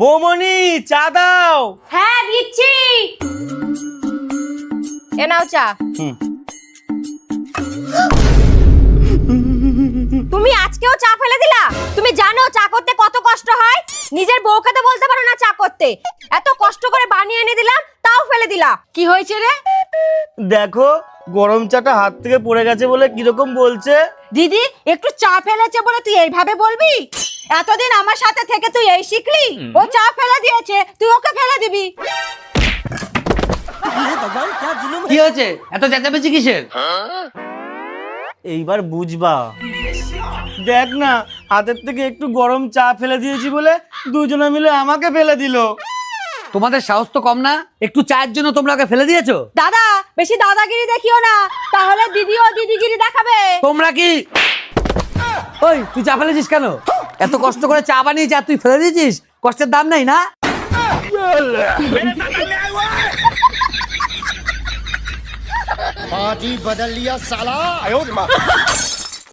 বৌমনি চা দাও। হ্যাঁ দিচ্ছি। এ নাও চা। তুমি আজকেও চা ফেলে দিলা? তুমি জানো চা করতে কত কষ্ট হয়? নিজের বউকে তো বলতে পারো না চা করতে। এত কষ্ট করে বানিয়ে এনে দিলাম তাও ফেলে দিলা। কি হয়েছে রে? দেখো গরম চাটা হাত থেকে পড়ে গেছে বলে কীরকম বলছে? দিদি একটু চা ফেলেছে বলে তুই এইভাবে বলবি? এতদিন আমার সাথে থেকে তুই এই শিখলি? ও চা ফেলে দিয়েছে তুই ওকে ফেলে দিবি। কি হয়েছে? এত চেঁচামেচি কিসের? এইবার বুঝবা। দেখ না হাতের থেকে একটু গরম চা ফেলে দিয়েছি বলে দুজনে মিলে আমাকে ফেলে দিল। তোমাদের সাহস তো কম না? একটু চায়ের জন্য তোমরা ওকে ফেলে দিয়েছ? দাদা বেশি দাদাগিরি দেখিও না তাহলে দিদিও দিদিগিরি দেখাবে। তোমরা কি? ওই তুই চা ফেলেছিস কেন? এত কষ্ট করে চা বানিয়ে যা তুই ফেলে দিয়েছিস? কষ্টের দাম নাই না? পার্টি বদল লিয়া সালা।